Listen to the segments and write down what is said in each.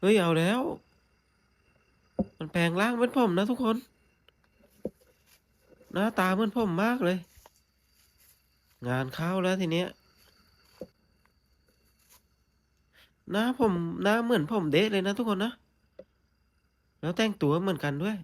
เฮ้ย เอาแล้ว มันแปลงร่างเป็นผมนะทุกคน หน้าตาเหมือนผมมากเลย งานเข้าแล้วทีเนี้ย หน้าผมหน้าเหมือนผมเดะเลยนะทุกคนนะ แล้วแต่งตัวเหมือนกันด้วย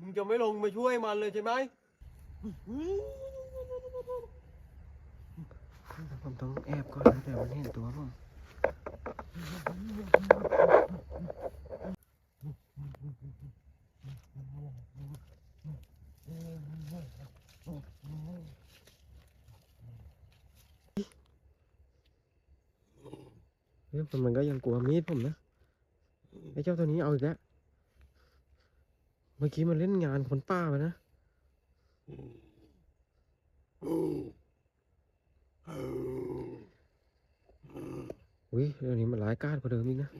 มึงจะไม่ลงมาช่วยมันเลยใช่ไหมผมต้องแอบก่อนนะเดี๋ยวมันเห็นตัวผมเฮ้ยมันก็ยังกลัวมีดผมนะ ไอ้เจ้าตัวนี้เอาอีกแล้ว เมื่อกี้มันเล่นงานคนป้าไปนะ อุ้ยเดี๋ยวนี้มันร้ายกาจกว่าเดิมอีกนะ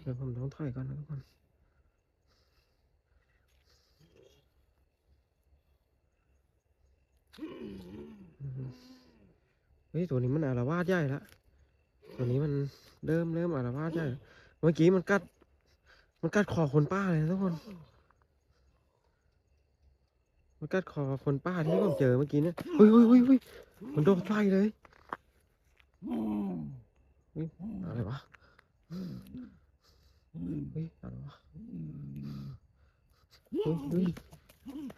เดี๋ยวผมต้องถอยก่อนนะทุกคน เฮ้ยตัวนี้มันอารวาสใหญ่ละตัวนี้มันเริ่มเริ่มอารวาสใหญ่เมื่อกี้มันกัด มันกัดคอคนป้าเลยทุกคน มันกัดคอคนป้าที่ผมเจอเมื่อกี้เนี่ยเฮ้ยเฮ้ยเฮ้ยเฮ้ยมันโดนไฟเลยอะไรวะเฮ้ยอะไรวะเฮ้ยเฮ้ย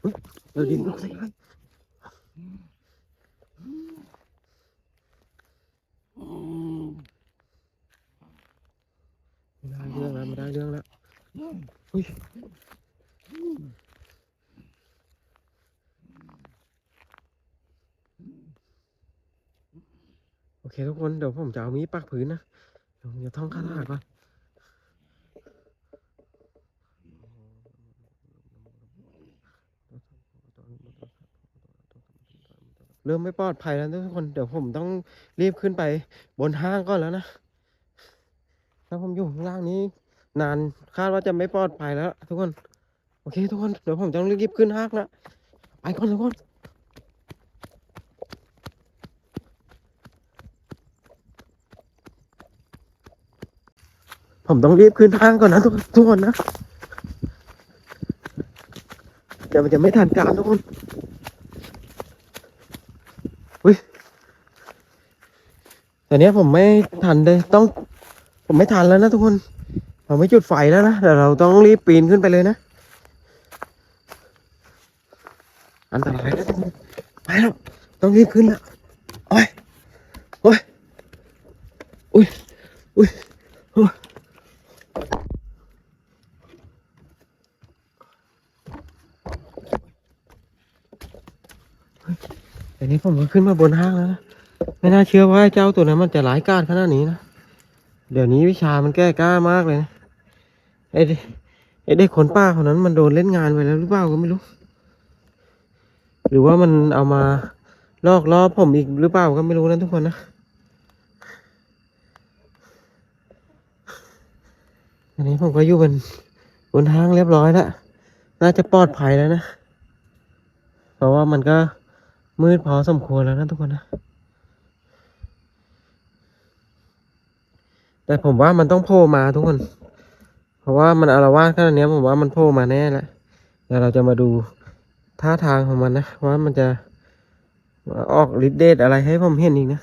เฮ้ยเดี๋ยวดินลุกใส่ให้ไม่ ได้เรื่องแล้วไม่ได้เรื่องแล้วเฮ้ยโอเคทุกคนเดี๋ยวผมจะเอามีปักพื้นนะเดี๋ยวผมจะท่องคาถาก่อนเริ่มไม่ปลอดภัยแล้วทุกคนเดี๋ยวผมต้องรีบขึ้นไปบนห้างก่อนแล้วนะถ้าผมอยู่ข้างล่างนี้ นานคาดว่าจะไม่ปลอดภัยแล้ว ทุกคน โอเค ทุกคนเดี๋ยวผมต้องรีบขึ้นห้างแล้วไปก่อนทุกคนผมต้องรีบขึ้นทางก่อนนะทุกทุกคนนะเดี๋ยวมันจะไม่ทันการทุกคนอุ้ย แต่เนี้ยผมไม่ทันเลยต้อง ผมไม่ทันแล้วนะทุกคน ผมไม่จุดไฟแล้วนะแต่เราต้องรีบปีนขึ้นไปเลยนะ อันตรายนะทุกคนไปแล้วต้องรีบขึ้นแล้วโอ้ยโอ้ยอุ้ยอุ้ยโอ้ยแต่นี้ผมก็ขึ้นมาบนห้างแล้วนะ ไม่น่าเชื่อว่าเจ้าตัวนั้นมันจะร้ายก้าจขนาดนี้นะ เดี๋ยวนี้วิชามันแก้กล้ามากเลยนะไอ้เด็กไอ้เด็กคนป้าคนนั้นมันโดนเล่นงานไปแล้วหรือเปล่าก็ไม่รู้ หรือว่ามันเอามาลอกล้อผมอีกหรือเปล่าก็ไม่รู้นะทุกคนนะอันนี้ผมก็อยู่บนบนห้างเรียบร้อยแล้ว น่าจะปลอดภัยแล้วนะ เพราะว่ามันก็มืดพอสมควรแล้วนะทุกคนนะ แต่ผมว่ามันต้องโผล่มาทุกคน เพราะว่ามันอารวาสขนาดนี้ผมว่ามันโผล่มาแน่แหละเดี๋ยวเราจะมาดูท่าทางของมันนะ ว่ามันจะออกฤทธิ์เดชอะไรให้ผมเห็นอีกนะ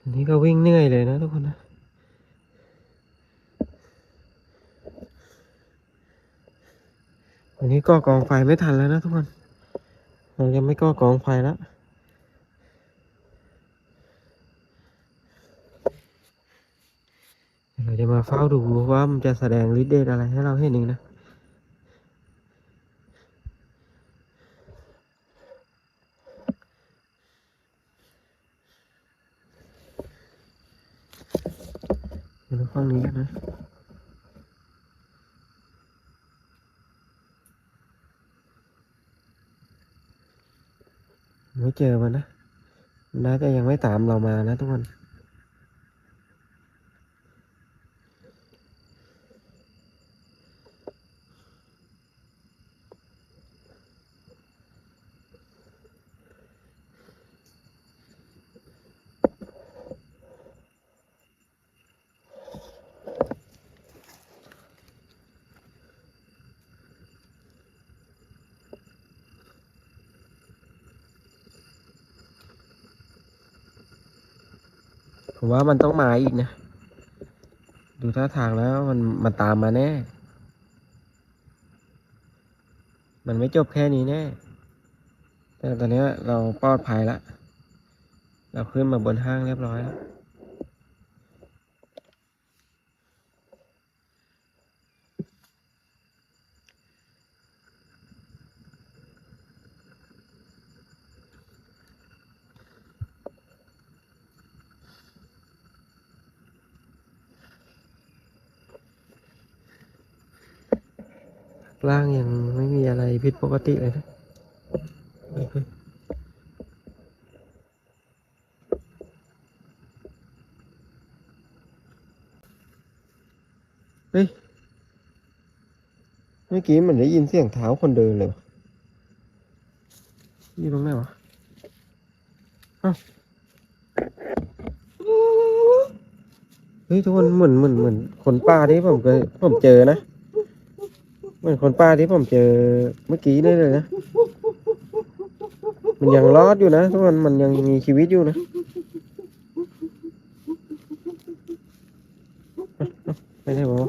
อันนี้ก็วิ่งเหนื่อยเลยนะทุกคนนะวันนี้ก็กองไฟไม่ทันแล้วนะทุกคน เราจะไม่ก็กองไฟแล้ว เราจะมาเฝ้าดูว่ามันจะแสดงฤทธิ์เดชอะไรให้เราเห็นหนึ่งนะดูห้องนี้กันนะไม่เจอมันนะน่าจะยังไม่ตามเรามานะทุกคน ผมว่ามันต้องมาอีกนะ ดูท่าทางแล้วมันมันตามมาแน่ มันไม่จบแค่นี้แน่ แต่ตอนนี้เราปลอดภัยละ เราขึ้นมาบนห้างเรียบร้อยแล้ว ล่างยังไม่มีอะไรผิดปกติเลยนะเฮ้ยเฮ้ยเฮ้ย เมื่อกี้มันได้ยินเสียงเท้าคนเดินเลยวะอยู่ตรงไหนวะเอ้าเฮ้ยทุกคนเหมือนเหมือนเหมือนคนป่าที่ผมเคยผมเจอนะ เหมือนคนป้าที่ผมเจอเมื่อกี้นี่เลยนะ มันยังรอดอยู่นะทุกคนมันยังมีชีวิตอยู่นะเอ้าเอ้าไม่ใช่บอกว่า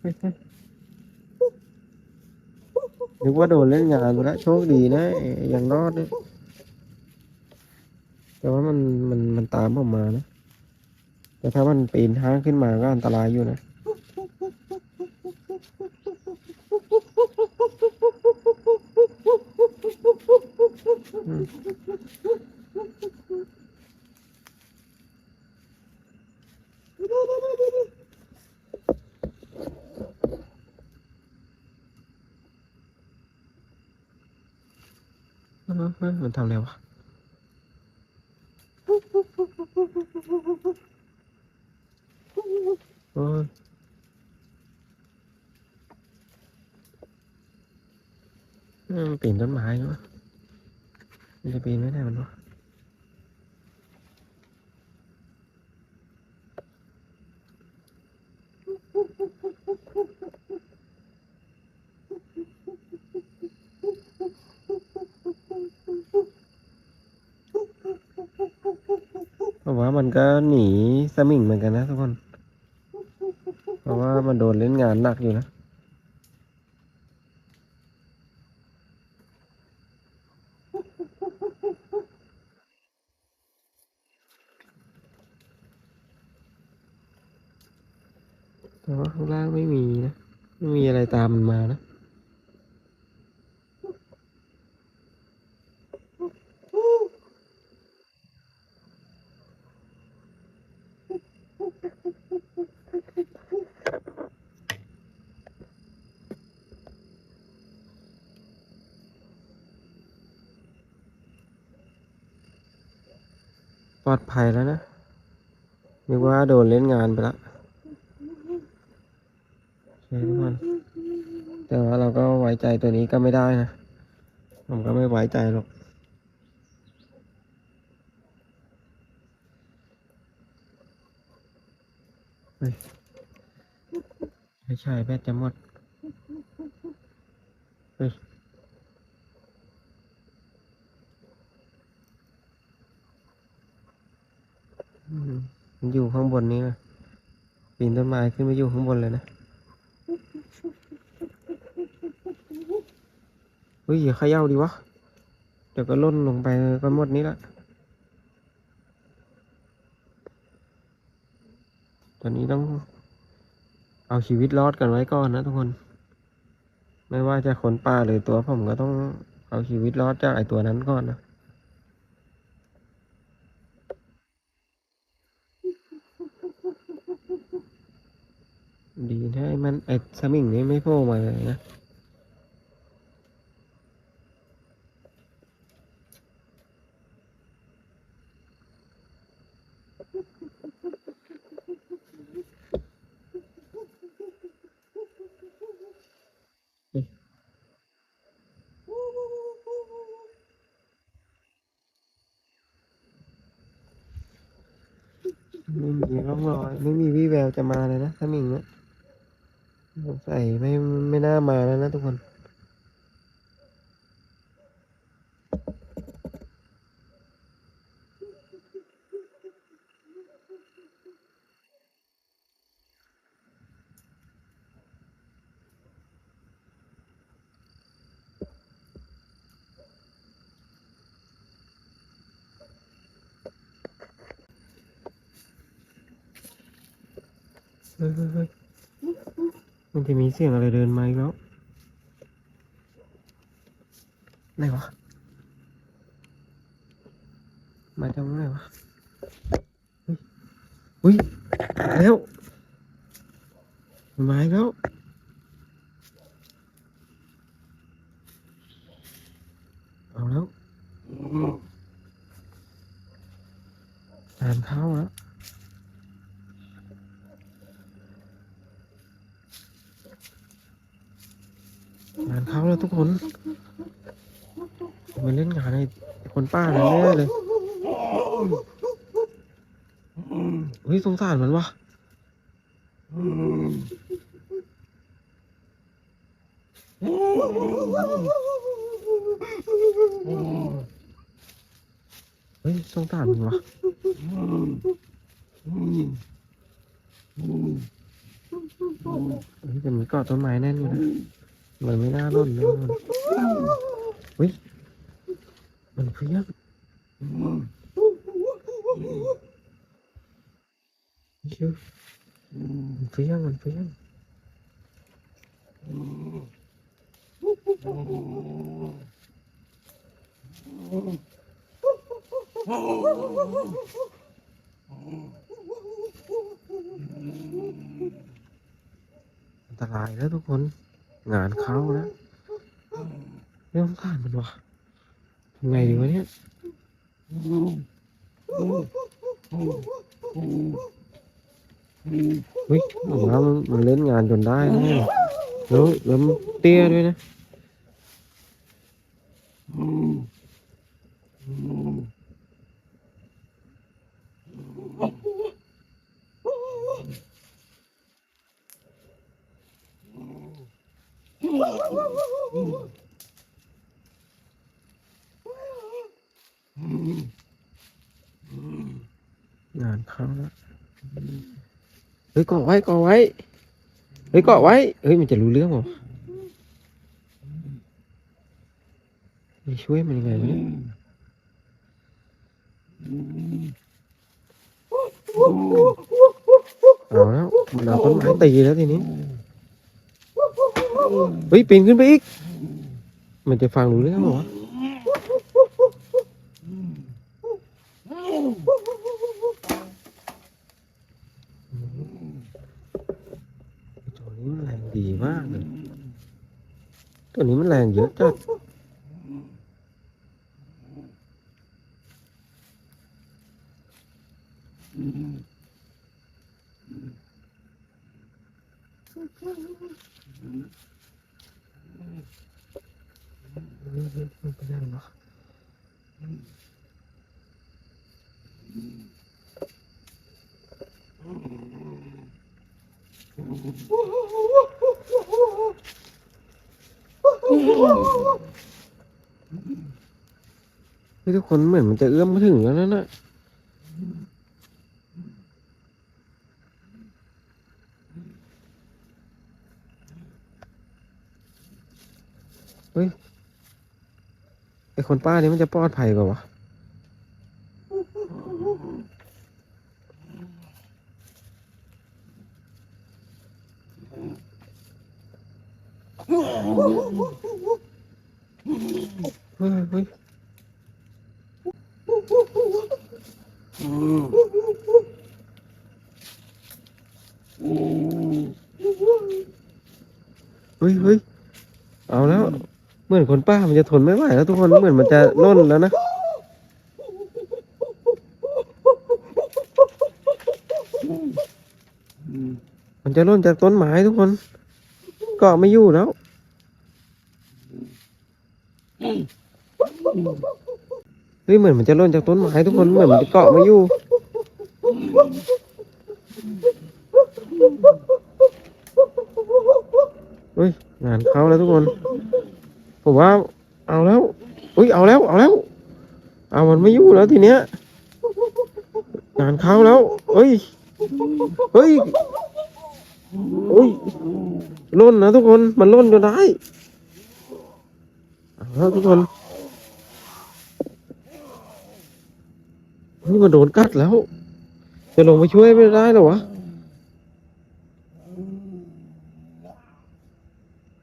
เฮ้ยเฮ้ยนึกว่าโดนเล่นงานไปแล้วโชคดีนะยังรอดเนี่ย แต่ว่ามันมันมันตาม ผมมานะ แต่ถ้ามันปีนทางขึ้นมาก็อันตรายอยู่นะอืมเออเออมันทำอะไรวะ โอ้ยเออมันปีนต้นไม้ เพราะว่ามันก็หนีสมิงเหมือนกันนะทุกคน เพราะว่ามันโดนเล่นงานหนักอยู่นะแต่ว่าข้างล่างไม่มีนะ ไม่มีอะไรตามมันมานะ ภัยแล้วนะนึกว่าโดนเล่นงานไปละใช่ทุกคนแต่ว่าเราก็ไว้ใจตัวนี้ก็ไม่ได้นะ ผมก็ไม่ไว้ใจหรอก ไม่ใช่แบตจะหมด เฮ้ย อืมมันอยู่ข้างบนนี้นะ ปีนต้นไม้ขึ้นมาอยู่ข้างบนเลยนะเฮ้ยอย่าขย่าดิวะ เดี๋ยวก็ล่นลงไปก็หมดนี้ละ ตอนนี้ต้องเอาชีวิตรอดกันไว้ก่อนนะทุกคน ไม่ว่าจะคนป่าหรือตัวผมก็ต้องเอาชีวิตรอดจากไอตัวนั้นก่อนนะ ดีนะไอ้ มันไอ้สมิงนี่ไม่โผล่มาเลยนะ ไม่มีร่องรอยไม่มีวี่แววจะมาเลยนะสมิงเนี่ยสงสัยไม่ไม่น่ามาแล้วนะทุกคน เฮ้ยเฮ้ยเฮ้ยมันจะมีเสียงอะไรเดินมาอีกแล้วไหนวะ มาจากไหนวะเฮ้ยเฮ้ยแล้วมันมาอีกแล้ว เอาแล้วทานข้าวแล้ว งานเขาแล้วทุกคนมาเล่นงานไอ้คนป้าแน่เลยเฮ้ยสงสารมันวะเฮ้ยสงสารมันวะเฮ้ยแต่มันเกาะต้นไม้แน่นอยู่นะ มันไม่น่าร่นเลยมันเฮ้ยมันเพี้ยงเชื่อมันเพี้ยงมันเพี้ยงอันตรายแล้วทุกคน งานเข้าแล้วไม่ต้องผ่านมันวะทำไงดีวะเนี่ยเฮ้ยผมว่ามันมันเล่นงานจนได้แน่แล้วแล้วมันเตี้ยด้วยนะ งานเข้าแล้วเฮ้ยเกาะไว้เกาะไว้ เฮ้ยเกาะไว้ เฮ้ยมันจะรู้เรื่องเหรอไม่ช่วยมันยังไงวะเนี่ยเอาแล้วมันเอาต้นไม้ตีแล้วทีนี้ เฮ้ยปีนขึ้นไปอีก มันจะฟังรู้เรื่องเหรอวะตัวนี้มันแรงดีมากเลย ตัวนี้มันแรงเยอะจัดมันไปได้หรอ เฮ้ยทุกคนเหมือนมันจะเอื้อมมาถึงแล้วนั่นน่ะเฮ้ย ไอคนป้านี่มันจะปลอดภัยกว่าวะเฮ้ยเฮ้ย เเฮ้ยเฮ้ยเอาแล้ว เหมือน คนป้ามันจะทนไม่ไหวแล้วทุกคนเหมือนมันจะล่นแล้วนะมันจะล่นจากต้นไม้ทุกคนเกาะไม่อยู่แล้วเฮ้ยเหมือนมันจะล่นจากต้นไม้ทุกคนเหมือนมันจะเกาะไม่อยู่เฮ้ยงานเขาแล้วทุกคน ผมว่าเอาแล้วอุ้ยเอาแล้วเอาแล้วเอามันไม่อยู่แล้วทีเนี้ยงานเข้าแล้วเฮ้ยเฮ้ยเฮ้ยล่นนะทุกคนมันล่นจนได้เอาแล้วทุกคนนี่มันโดนกัดแล้ว จะลงไปช่วยไม่ได้หรอวะ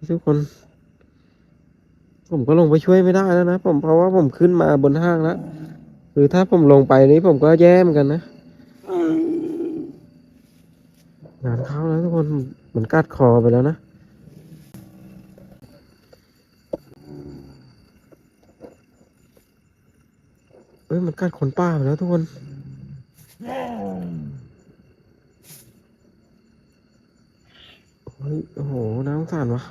ทุกคน ผมก็ลงไปช่วยไม่ได้แล้วนะผมเพราะว่าผมขึ้นมาบนห้างแล้วคือถ้าผมลงไปนี้ผมก็แย่เหมือนกันนะงานเข้าแล้วทุกคนเหมือนกัดคอไปแล้วนะเอ้ยมันกัดคนป้าไปแล้วทุกคนเฮ้ยโอ้โหน้ำสงสารวะ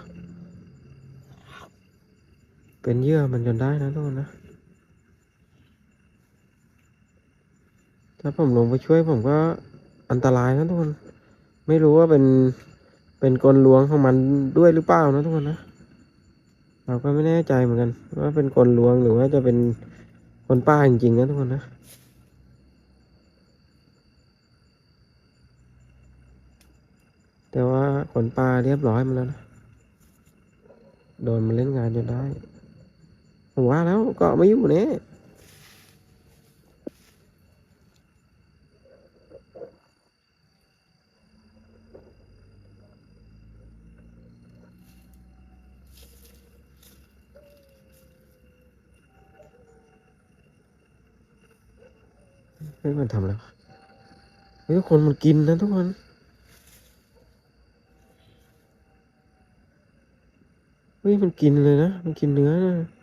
เป็นเยื่อมันจนได้นะทุกคนนะ ถ้าผมลงไปช่วยผมก็อันตรายนะทุกคน ไม่รู้ว่าเป็นเป็นกลลวงของมันด้วยหรือเปล่านะทุกคนนะ เราก็ไม่แน่ใจเหมือนกัน ว่าเป็นกลลวงหรือว่าจะเป็นคนป้าจริงๆนะทุกคนนะแต่ว่าคนป้าเรียบร้อยมาแล้วนะ โดนมันเล่นงานจนได้ ผมว่าแล้วก็ไม่อยู่เนี่ยเฮ้มันทำอะไรวเฮ้ยทุกคนมันกินนะทุกคนเฮ้ยมันกินเลยนะ มันกินเนื้อนะ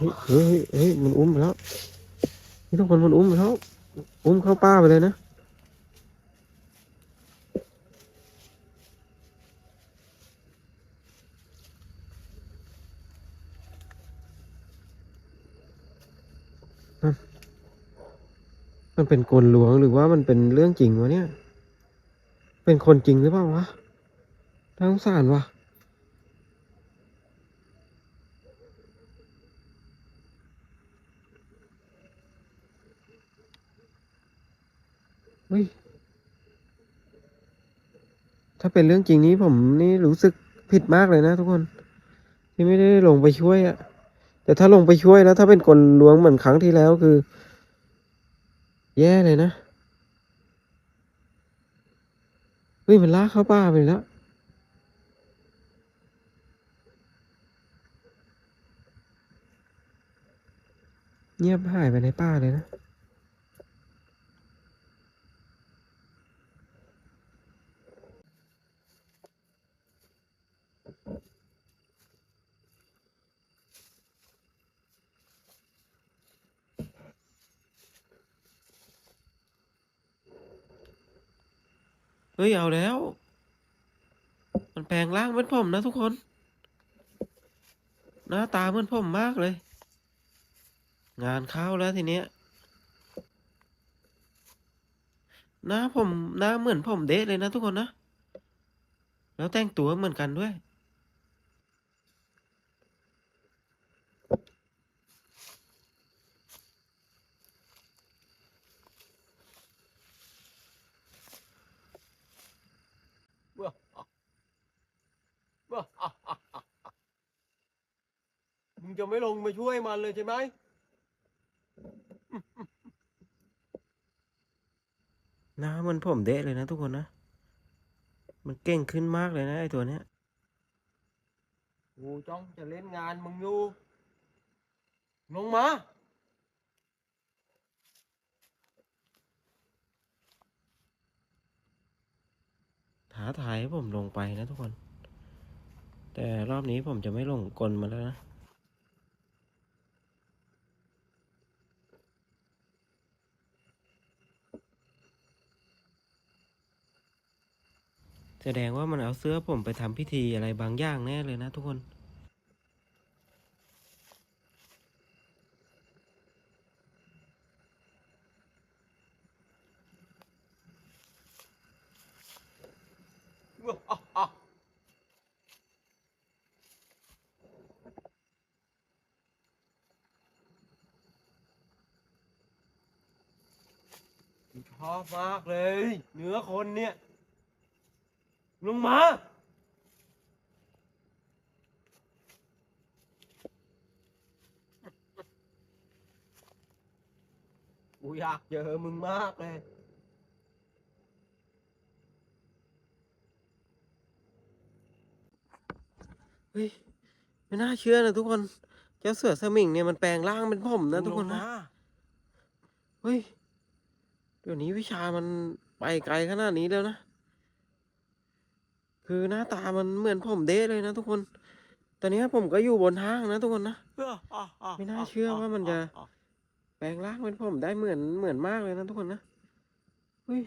เฮ้ยเฮ้ยมันอุ้มไปแล้วนี่ทุกคนมันอุ้มไปแล้วอุ้มเข้าป้าไปเลยนะมันเป็นกลลวงหรือว่ามันเป็นเรื่องจริงวะเนี่ย เป็นคนจริงหรือเปล่าวะน่าสงสารวะ ฮ้ยถ้าเป็นเรื่องจริงนี้ผมนี่รู้สึกผิดมากเลยนะทุกคน ที่ไม่ได้ลงไปช่วยอะแต่ถ้าลงไปช่วยแล้ว ถ้าเป็นกลลวงเหมือนครั้งที่แล้วคือ แย่เลยนะเฮ้ยมันลากเข้าป่าไปแล้วเงียบหายไปในป่าเลยนะ ฮ้ย เอาแล้ว มันแปลงร่างเหมือนผมนะทุกคน หน้าตาเหมือนผมมากเลย งานเข้าแล้วทีเนี้ย หน้าผมหน้าเหมือนผมเดะเลยนะทุกคนนะ แล้วแต่งตัวเหมือนกันด้วย มึงจะไม่ลงมาช่วยมันเลยใช่ไหมหน้าเหมันผมเดะเลยนะทุกคนนะ มันเก่งขึ้นมากเลยนะไอตัวเนี้ยกูจ้องจะเล่นงานมึงอยู่ลงมาท้าทายให้ผมลงไปนะทุกคน แต่รอบนี้ผมจะไม่ลงกลมาแล้วนะแสดงว่ามันเอาเสื้อผมไปทำพิธีอะไรบางอย่างแน่เลยนะทุกคน ชอบมากเลย เนื้อคนเนี่ยลงมากูอยากเจอมึงมากเลย เฮ้ย ไม่น่าเชื่อนะทุกคน เจ้าเสือสมิงเนี่ยมันแปลงร่างเป็นผมนะทุกคนนะ เฮ้ย เดี๋ยวนี้วิชามันไปไกลขนาดนี้แล้วนะ คือหน้าตามันเหมือนผมเด้เลยนะทุกคน ตอนนี้ผมก็อยู่บนห้างนะทุกคนนะ ไม่น่าเชื่อว่ามันจะแปลงร่างเป็นผมได้เหมือนเหมือนมากเลยนะทุกคนนะเฮ้ย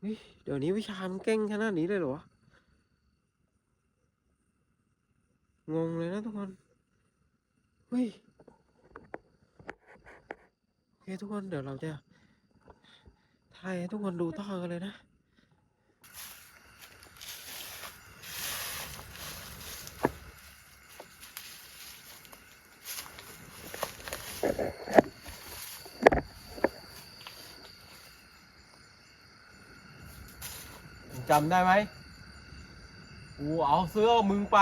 เฮ้ยเดี๋ยวนี้วิชามันเก่งขนาดนี้เลยเหรอ งงเลยนะทุกคนเฮ้ย ทุกคนเดี๋ยวเราจะถ่ายให้ทุกคนดูต่อกันเลยนะจำได้ไหมกูเอาเสื้อมึงไป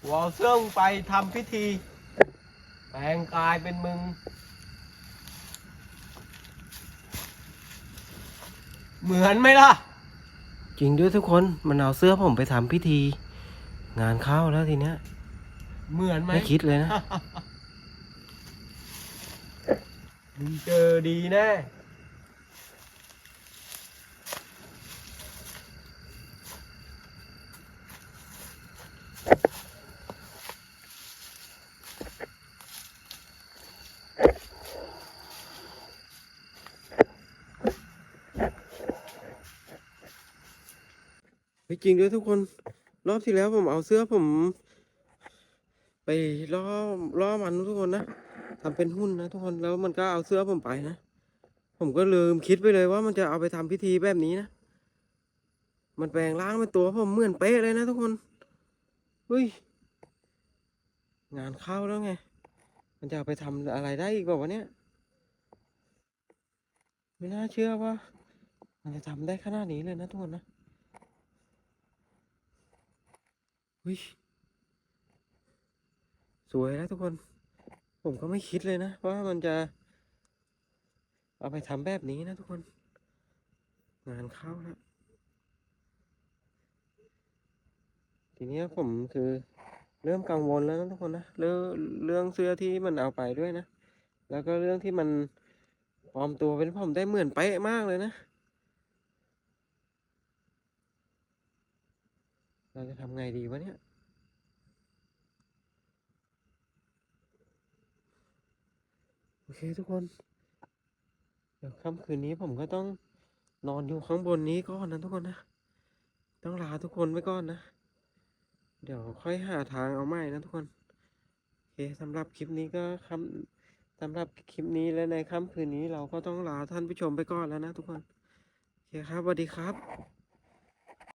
กูเอาเสื้อมึงไปทำพิธี แปลงกายเป็นมึง เหมือนไหมล่ะ จริงด้วยทุกคนมันเอาเสื้อผมไปทำพิธี งานเข้าแล้วทีเนี้ย เหมือนไหม ไม่คิดเลยนะ มึงเจอดีแน่ ไม่จริงด้วยทุกคน รอบที่แล้วผมเอาเสื้อผม ไปล่อล่อมันทุกคนนะทำเป็นหุ้นนะทุกคนแล้วมันก็เอาเสื้อผมไปนะ ผมก็ลืมคิดไปเลยว่ามันจะเอาไปทำพิธีแบบนี้นะ มันแปลงร่างเป็นตัวผมเหมือนเป๊ะเลยนะทุกคนเฮ้ยงานเข้าแล้วไง มันจะเอาไปทำอะไรได้อีกเปล่าวะเนี่ย ไม่น่าเชื่อว่า มันจะทำได้ขนาดนี้เลยนะทุกคนนะ วิสวยแล้วทุกคน ผมก็ไม่คิดเลยนะ ว่ามันจะ เอาไปทำแบบนี้นะทุกคน งานเข้าแล้วทีนี้ผมคือเริ่มกังวลแล้วนะทุกคนนะเรื่องเรื่องเสื้อที่มันเอาไปด้วยนะ แล้วก็เรื่องที่มันปลอมตัวเป็นผมได้เหมือนเป๊ะมากเลยนะ เราจะทำไงดีวะเนี่ย โอเคทุกคน เดี๋ยวค่ำคืนนี้ผมก็ต้องนอนอยู่ข้างบนนี้ก่อนนะทุกคนนะ ต้องลาทุกคนไว้ก่อนนะ เดี๋ยวค่อยหาทางเอาใหม่นะทุกคน โอเคสำหรับคลิปนี้ก็คำสำหรับคลิปนี้และในค่ำคืนนี้เราก็ต้องลาท่านผู้ชมไปก่อนแล้วนะทุกคน โอเคครับสวัสดีครับ